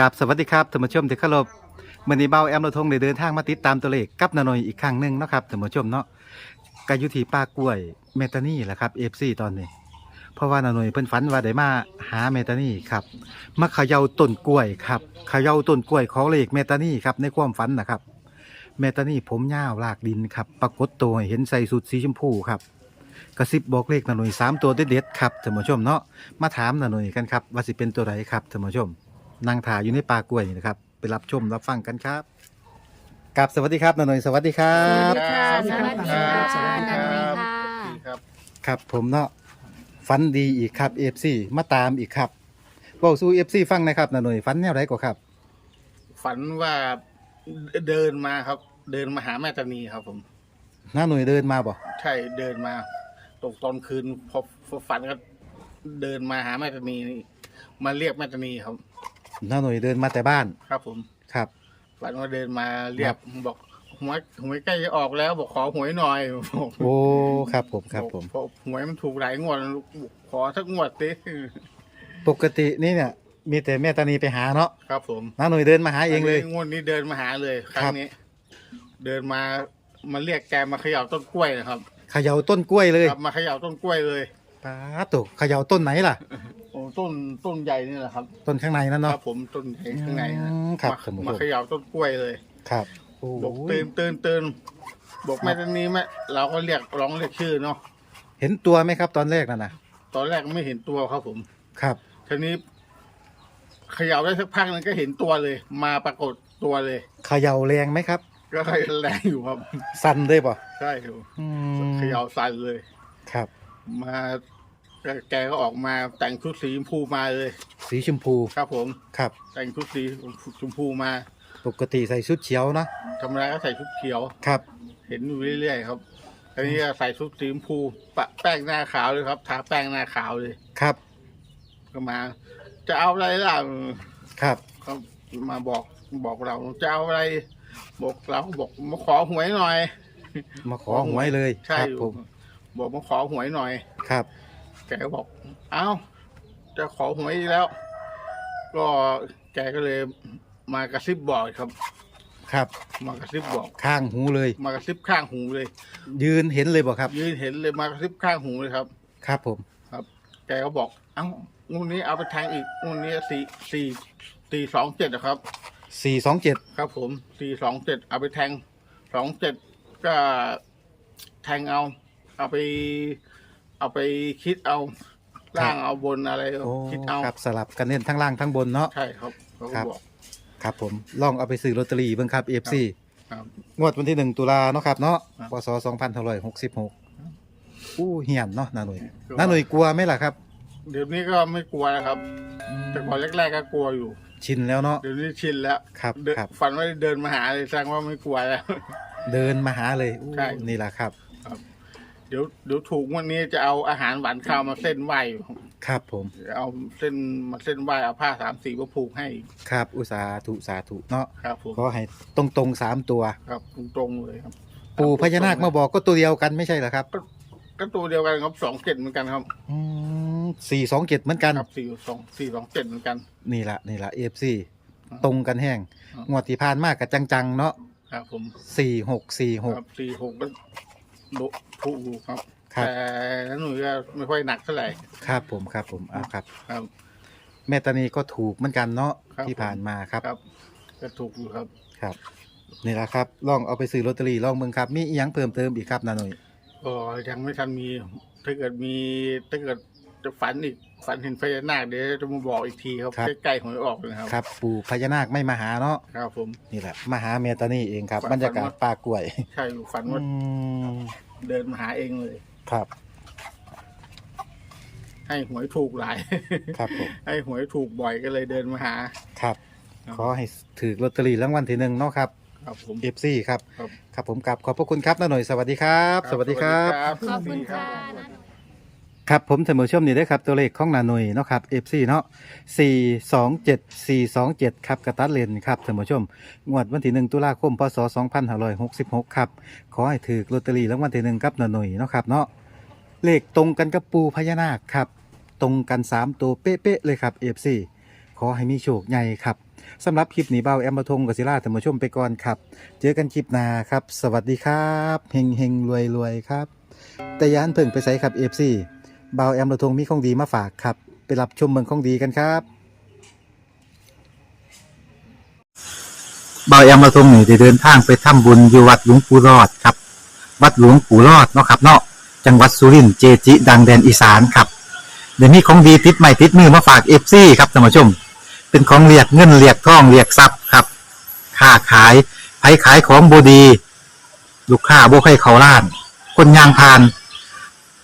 กับสวัสดีครับท่านผู้ชมที่เคารพมื่อนี้เบาแอมเราทงได้เดินทางมาติดตามตัวเลขกับนาหนอยอีกครั้งหนึ่งเนาะครับท่านผู้ชมเนาะกายุทีป้ากล้วยเมตานี่แหละครับเอฟซีตอนนี้ เพราะว่านาหนอยเพิ่นฝันว่าได้มาหาเมตานี่ครับมาเขย่าต้นกล้วยครับเขย่าต้นกล้วยของเลขเมตานี่ครับในความฝันนะครับเมตานี่ผมยาวลากดินครับปรากฏตัวให้เห็นใส่สุดสีชมพูครับกระซิบบอกเลขนาหนอยสามตัวเด็ดๆครับท่านผู้ชมเนาะมาถามนาหนอยกันครับว่าสิเป็นตัวไหนครับท่านผู้ชม นั่งถ่ายอยู่ในป่ากล้วยนี่นะครับ ไปรับชมรับฟังกันครับกับสวัสดีครับนาหน่อยสวัสดีครับ สวัสดีค่ะสวัสดีครับ สวัสดีค่ะดีครับครับผมเนาะฟันดีอีกครับเอฟซีมาตามอีกครับบอกสู้เอฟซีฟังหนะครับนาหน่อยฟันแนวไรกว่าครับ ฝันว่าเดินมาครับ เดินมาหาแม่ตานีครับ ผมน้าหน่อยเดินมาบ่ใช่เดินมา ตกตอนคืนพอพอฝันก็เดินมาหาแม่ตานีมาเรียกแม่ตานีครับ น้าหน่อยเดินมาแต่บ้านครับผมครับ ฝันว่าเดินมาเรียครักบบอกหวยหวยใกล้จะออกแล้วบอกขอหวยหน่อยบอกโอ้ครับผมครับผมเพราะหวยมันถูกหลายงวดขอสักงวดสิปกตินี่เนี่ย มีแต่แม่ตานีไปหาเนาะครับ ผมน้าหน่อยเดินมาหาเองเลยงวดนี้เดินมาหาเลยครั้ครังบนี้ เดินมามาเรียกแกมาเขย่าต้นกล้วยนะครับเขย่าต้นกล้วยเลยครับมาเขย่าต้นกล้วยเลยป้าดตกเขย่าต้นไหนล่ะโอ้ ต้นต้นใหญ่นี่แหละครับต้นข้างในนั่นคเนาะ รับผมต้นใหญ่ข้างในนะอืมครับมาท่านผู้ชม มาเขย่าต้นกล้วยเลยครับโอ้บอกตื่นตื่นตื่นบอกแม่ตอนนี้แม่เราก็เรียกร้องเรียกชื่อเนาะเห็นตัวไหมครับตอนแรกนั่นนะตอนแรกไม่เห็นตัวครับผมครับ ทีนี้เขย่าได้สักพักนึงก็เห็นตัวเลย มาปรากฏตัวเลย เขย่าแรงไหมครับ ก็แรงอยู่ครับ สั่นเลยป่ะใช่ครับอืมเขย่าสั่นเลย ครับ มา แกแกก็ออกมาแต่งชุดสีชมพูมาเลย สีชมพูครับผม ครับ แต่งชุดสีชมพูมา ปกติใส่ชุดเขียวเนาะธรรมดาก็ใส่ชุดเขียว ครับ เห็นอยู่เรื่อยๆครับอันนี้ก็ใส่ชุดสีชมพูปะแป้งหน้าขาวเลยครับทาแป้งหน้าขาวเลย ครับ ก็มา จะเอาอะไรล่ะครับเขามาบอกบอกเราจะเอาอะไร บอกเราบอกมาขอหวยหน่อย มาขอหวยเลยใช่ครับผม บอกมาขอหวยหน่อย ครับ แกก็บอก เอ้า จะขอหวยอีกแล้ว ก็แกก็เลยมากระซิบบอกครับ ครับ มากระซิบบอก ข้างหูเลย มากระซิบข้างหูเลย ยืนเห็นเลยบอกครับ ยืนเห็นเลยมากระซิบข้างหูเลยครับ ครับผม ครับ แกก็บอก เอ้างวดนี้เอาไปแทงอีกงวดนี้สี่สี่สี่สองเจ็ดนะครับ สี่สองเจ็ดครับผมสี่สองเจ็ดเอาไปแทงสองเจ็ดก็แทงเอา เอาไป เอาไปคิดเอาล่างเอาบนอะไรโอ้คิดเอาครับสลับกันเน้นทั้งล่างทั้งบนเนาะ ใช่ครับเขาครัก็บบอก ครับผมลองเอาไปซื้อลอตเตอรี่เบิ่งครับเอฟซีครับ งวดวันที่หนึ่งตุลาเนาะครับเนาะครับ พศสองพันหกสิบหกอู้เหียนเนาะนาหน่ยนาหน่ยกลัวไหมล่ะครับ เดี๋ยวนี้ก็ไม่กลัวแล้วครับ แต่ก่อนแรกๆก็กลัวอยู่ ชินแล้วเนาะ เดี๋ยวนี้ชินแล้วครับเดินครับ ฝันว่าเดินมาหาเลยแสดงว่าไม่กลัวแล้ว เดินมาหาเลยอู้ใช่นี่แหละครับ เดี๋ยวเดี๋ยวถูกวันนี้จะเอาอาหารหวานข้าวมาเส้นไหวอยู่ครับผม เอาเส้นมาเส้นไหวเอาผ้าสามสีมาผูกให้ครับอุตสาธุสาธุเนาะครับผมขอให้ตรงตรงๆสามตัว ครับตรงๆเลยครับปู่พญานาคมาบอกก็ตัวเดียวกันไม่ใช่เหรอครับก็ตัวเดียวกันครับสองเจ็ดเหมือนกันครับสี่สองเจ็ดเหมือนกัน ครับสี่สองสี่สองเจ็ดเหมือนกัน นี่ละนี่ละเอฟซีครับตรงกันแห้งครับงวดที่ผ่านมากกับจังๆ เนาะครับผมสี่หกสี่หกครับสี่หกก็ โดถูกอยู่ครับ ครับ แต่หนุ่ยก็ไม่ค่อยหนักเท่าไหร่ ครับผมครับผมอ่าครับ ครับ แม่ตานีก็ถูกเหมือนกันเนาะครับ ที่ผ่านมาครับครับก็ถูกอยู่ครับ ครับนี่แหละครับลองเอาไปซื้อลอตเตอรี่ลองเบิ่งครับ มีอีหยังเพิ่มเติมอีกครับนาหน่อยก็ยังไม่ทันมีถ้าเกิดมีถ้าเกิดจะฝันอีกฝันเห็นพญานาคเดี๋ยวจะมาบอกอีกทีครับใกล้ๆหวยออกเลยครับ ครับ ปู่พญานาคไม่มาหาเนาะครับผม นี่แหละมาหาแม่ตานีเองครับฝันบรรยากาศฝันว่า ป่ากล้วยใช่อยู่ฝันว่าอืม เดินมาหาเองเลย ครับ ให้หวยถูกหลาย ครับผม ให้หวยถูกบ่อยก็เลยเดินมาหา ครับครับขอให้ถือลอตเตอรี่รางวัลที่หนึ่งเนาะครับครับผมเอฟซีครับ ครับ ครับผมกลับขอบพระคุณครับนาหน่อยสวัสดีครับ สวัสดีครับ ขอบคุณค่ะ ครับผมเสมอชมนี่ได้ครับตัวเลขของนาหน่ยเนาะครับ FC เนาะ427 427 ครับกระตัดเลนครับเสมอชมงวดวันที่ 1 ตุลาคมพศ2566 ครับขอให้ถือลอตเตอรี่รางวัลที่1กับนาหน่ยเนาะครับเนาะเลขตรงกันกับปูพญานาคครับตรงกัน 3 ตัวเป๊ะๆเลยครับ FC ขอให้มีโชคใหญ่ครับสำหรับคลิปหนีเบาแอมมาทงกับศิลาท่านผู้ชมไปก่อนครับเจอกันคลิปหน้าครับ สวัสดีครับเฮงเฮงรวยรวยครับแต่ยานเพิ่งไปใส่ครับ FC บาแอมระทงมีของดีมาฝากครับ ไปรับชมเมืองของดีกันครับเบาแอมระทงนี่ได้เดินทางไปทำบุญอยู่วัดหลวงปู่รอดครับ วัดหลวงปู่รอดเนาะครับเนาะจังหวัดสุรินทร์เจจิ ดังแดนอีสานครับเดี๋ยวนี้ของดีติดใหม่ติดมือมาฝาก FC ครับท่านผู้ชม เป็นของเรียกเงินเรียกทองเรียกทรัพย์ครับค้าขายไผขายของบดี ลูกค้าบ่ให้เขาล้าน คนยางพาน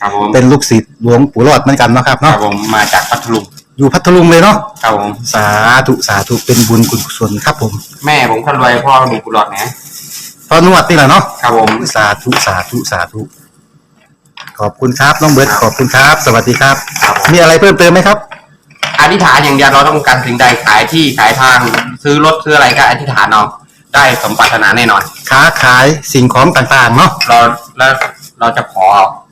ครับผมเป็นลูกศิษย์หลวงปู่รอดเหมือนกันเนาะครับครัเนาะบผมมาจากพัทลุงอยู่พัทลุงเลยเนาะครับผมสาธุสาธุเป็นบุญคุณกุศลครับผมแม่ผมคนรวยพ่อมีกุหลาบนะพอนวดนี่แหละเนาะครับผมสาธุสาธุสาธุขอบคุณครับน้องเบิร์ดขอบคุณครับ สวัสดีครับ ครับผมมีอะไรเพิ่มเติมไหมครับ อธิษฐานอย่างเดียวเราต้องการสิ่งใดขายที่ขายทางซื้อรถซื้ออะไรก็อธิษฐานเอาได้สมปรารถนาแน่นอน ค้าขายสิ่งของต่างๆเนาะเราแล้วเราจะขอ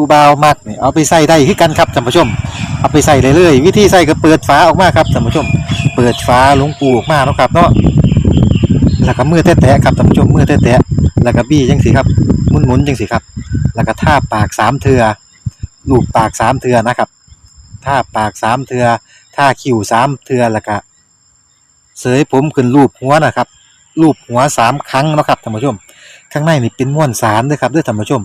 ผู้บ่าวมักนี่เอาไปใส่ได้คือกันครับท่านผู้ชม เอาไปใส่เลยเลยวิธีใส่ก็เปิดฝาออกมาครับท่านผู้ชม เปิดฝาหลวงปูออกมาเนาะครับเนาะแล้วก็มือแตะๆครับท่านผู้ชมมือแตะๆแล้วก็บี้จังสิครับหมุนๆจังสิครับ แล้วก็ท่าปากสามเทือลูบปากสามเทือนะครับท่าปากสามเทือท่าคิ้วสามเทือแล้วก็เสยผมขึ้นรูปหัวนะครับรูปหัวสามครั้งนะครับท่านผู้ชม ข้างในนี่เป็นม้วนสารด้วยครับด้วยท่านผู้ชม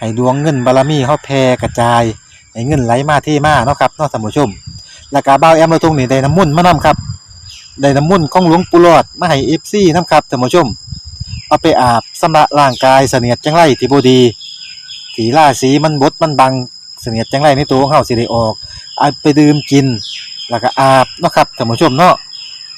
ให้ดวงเงินบารมีเฮาแผ่กระจายให้เงินไหลมาเทมาเนาะครับเนาะท่านผู้ชม แล้วก็เบาแอมเราทงนี่ได้น้ำมุ่นมานํครับได้น้ำมุ่นของหลวงปู่หลอดมาให้ FC นํครับท่านผู้ชม เอาไปอาบสำระร่างกายเสนียดจังไรที่บ่ดีที่ราศีมันบดมันบังเสนียดจังไรในตัวของเฮาสิได้ออกเอาไปดื่มกิน แล้วก็อาบเนาะครับท่านผู้ชมเนาะ